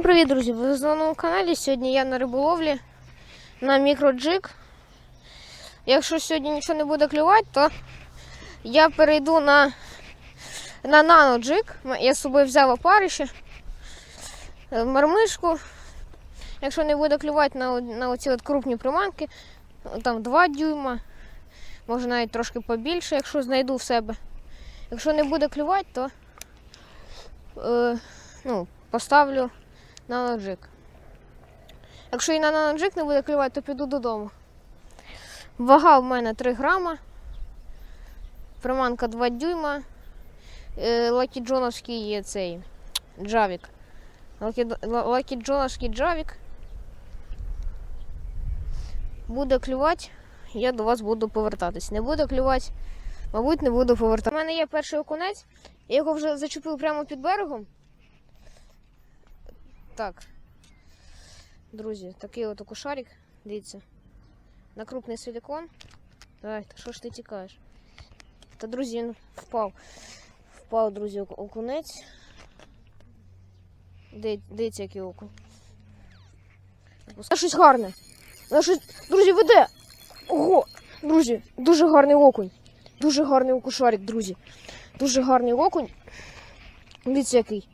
Всім привіт, друзі! Ви на новому каналі. Сьогодні я на риболовлі на мікроджик. Якщо сьогодні нічого не буде клювати, то я перейду на, на наноджик. Я з собою взяв опарище, мармишку. Якщо не буде клювати на, на оці от крупні приманки, там 2 дюйма, може навіть трошки побільше, якщо знайду в себе. Якщо не буде клювати, то е, ну, поставлю наноджик. Якщо і на наноджик не буде клювати, то піду додому. Вага в мене 3 грама. Приманка 2 дюйма. Е, Лакі Джоновський є цей джавік. Лакі Джоновський джавік. Буде клювати, я до вас буду повертатись. Не буде клювати, мабуть, не буду повертатись. У мене є перший окунець, я його вже зачепив прямо під берегом. Так. Друзі, такий от окушарик, дивіться. На крупний силікон. Давай, та що ж ти тікаєш? Та, друзі, він впав. Впав, друзі, окунець. Дивіться, який окунь. Це щось гарне. Це щось... Друзі, веде! Ого! Друзі, дуже гарний окунь. Дуже гарний окушарик, друзі. Дуже гарний окунь. Дивіться, який.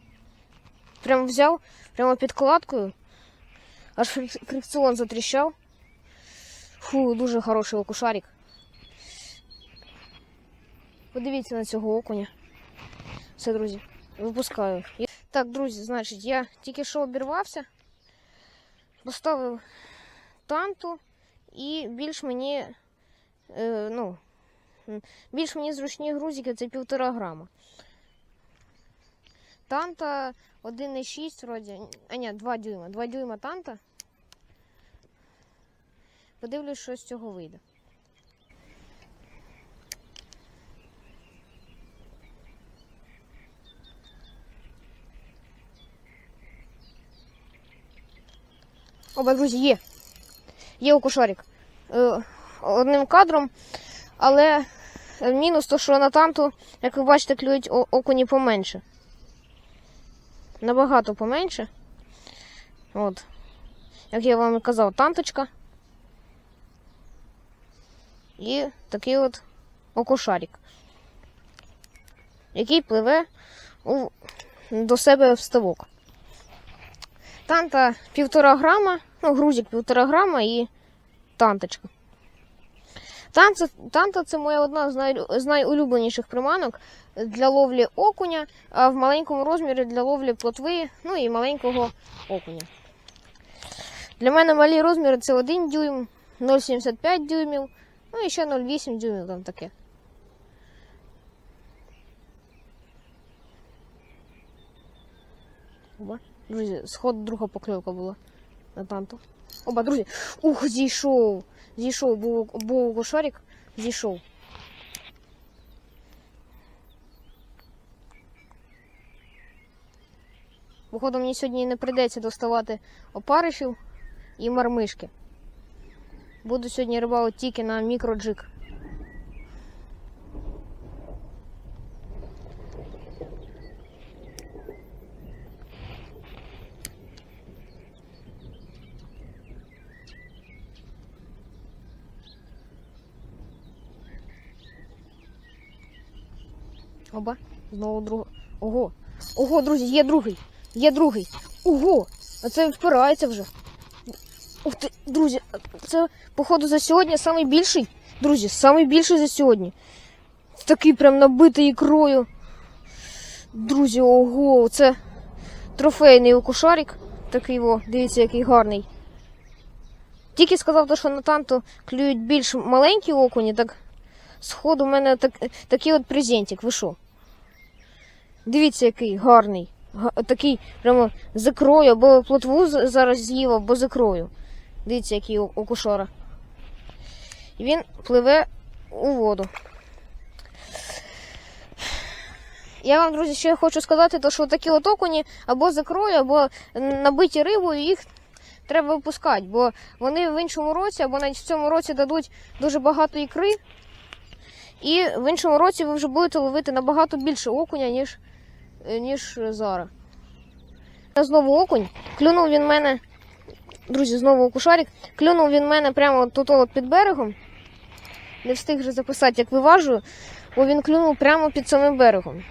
Прямо взяв, прямо під. Аж фрик- фрикціон затріщав. Фу, дуже хороший окушарик. Подивіться на цього окуня. Все, друзі, випускаю. Так, друзі, значить, я тільки що обірвався, поставив танту і більш мені, е, ну, більш мені зручні грузики це півтора грама. Танта 1,6 вроді. А ні, 2 дюйма. 2 дюйма танта. Подивлюсь, що з цього вийде. Оба, друзі, є. Є окушарик. Е, одним кадром, але мінус то, що на танту, як ви бачите, клюють окуні поменше набагато поменше. От. Як я вам і казав, танточка. І такий от окошарик, який пливе у, до себе в ставок. Танта півтора грама, ну, грузик півтора грама і танточка. Танта, танта це моя одна з, най, з найулюбленіших приманок для ловлі окуня, а в маленькому розмірі для ловлі плотви, ну і маленького окуня. Для мене малі розміри це 1 дюйм, 0,75 дюймів, ну і ще 0,8 дюймів там таке. Оба. Друзі, сход друга покльовка була на танту. Оба, друзі. Ух, зійшов. Зійшов, був, був кошарик, зійшов. Походу, мені сьогодні не прийдеться доставати опаришів і мармишки. Буду сьогодні рибалити тільки на мікроджик. Оба, знову друга. Ого. Ого, друзі, є другий. Є другий. Ого! Це впирається вже. Ух ти, друзі, це, походу, за сьогодні самий більший. Друзі, самий більший за сьогодні. Такий прям набитий ікрою. Друзі, ого, це трофейний окушарик. Такий о, дивіться, який гарний. Тільки сказав, що на танту клюють більш маленькі окуні, так сходу у мене так, такий от презентик. Ви? Дивіться, який гарний. Такий прямо з ікрою, або плотву зараз з'їв, або з ікрою. Дивіться, який окушора. І він пливе у воду. Я вам, друзі, ще хочу сказати, то, що такі от окуні або з ікрою, або набиті рибою, їх треба випускати, бо вони в іншому році, або навіть в цьому році дадуть дуже багато ікри. І в іншому році ви вже будете ловити набагато більше окуня, ніж, ніж зараз. Знову окунь. Клюнув він мене. Друзі, знову окушарик. Клюнув він мене прямо тут от під берегом. Не встиг вже записати, як виважую, бо він клюнув прямо під самим берегом.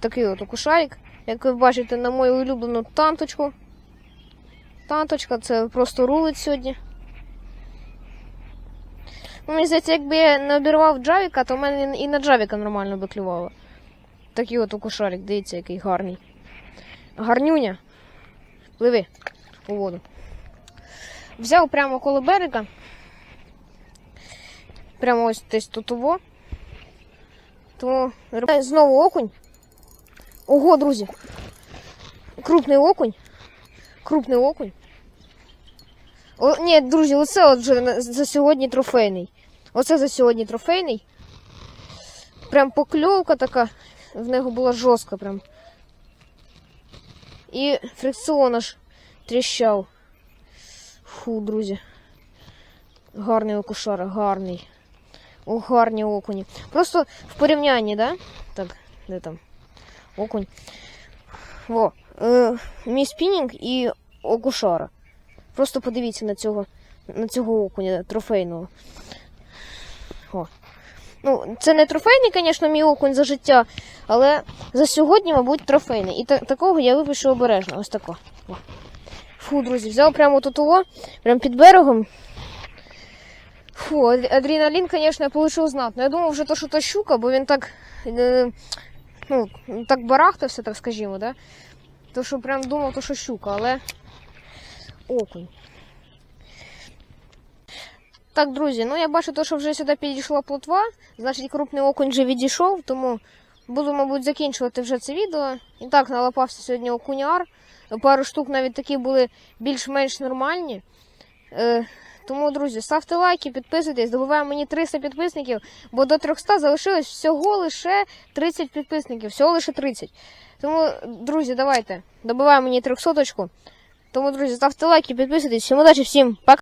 Такий от окушарик, як ви бачите на мою улюблену танточку. Танточка, це просто рулить сьогодні. Ну, мені здається, якби я не обірвав джавіка, то в мене і на джавіка нормально би клювало. Такий от окушарик, дивіться, який гарний. Гарнюня. Пливи у воду. Взяв прямо коло берега. Прямо ось десь тут уво. То знову окунь. Ого, друзі. Крупний окунь. Крупний окунь. О, ні, друзі, оце от вже за сьогодні трофейний. Оце за сьогодні трофейний. Прям покльовка така. В нього була жорстка прям. І фрикціон аж тріщав. Фу, друзі. Гарний окушара, гарний. О, гарні окуні. Просто в порівнянні, да? Так, де там? Окунь. Во. Е, мій спінінг і окушара. Просто подивіться на цього, на цього окуня трофейного. О. Ну, це не трофейний, звісно, мій окунь за життя, але за сьогодні, мабуть, трофейний. І та- такого я випишу обережно. Ось тако. Фу, друзі, взяв прямо тут ово, прямо під берегом. Фу, адреналін, звісно, я получив знатно. Я думав вже то, що то щука, бо він так. Е, ну, так барахтався, так скажімо, да? То що прям думав, то що щука, але окунь. Так, друзі, ну я бачу, то, що вже сюди підійшла плотва, значить крупний окунь вже відійшов, тому буду, мабуть, закінчувати вже це відео. І так, налапався сьогодні окуняр. Пару штук навіть такі були більш-менш нормальні. Е, тому, друзі, ставте лайки, підписуйтесь, добуваємо мені 300 підписників, бо до 300 залишилось всього лише 30 підписників, всього лише 30. Тому, друзі, давайте, добуваємо мені 300 Тому, друзі, ставте лайки, підписуйтесь. Всім удачі, всім пока!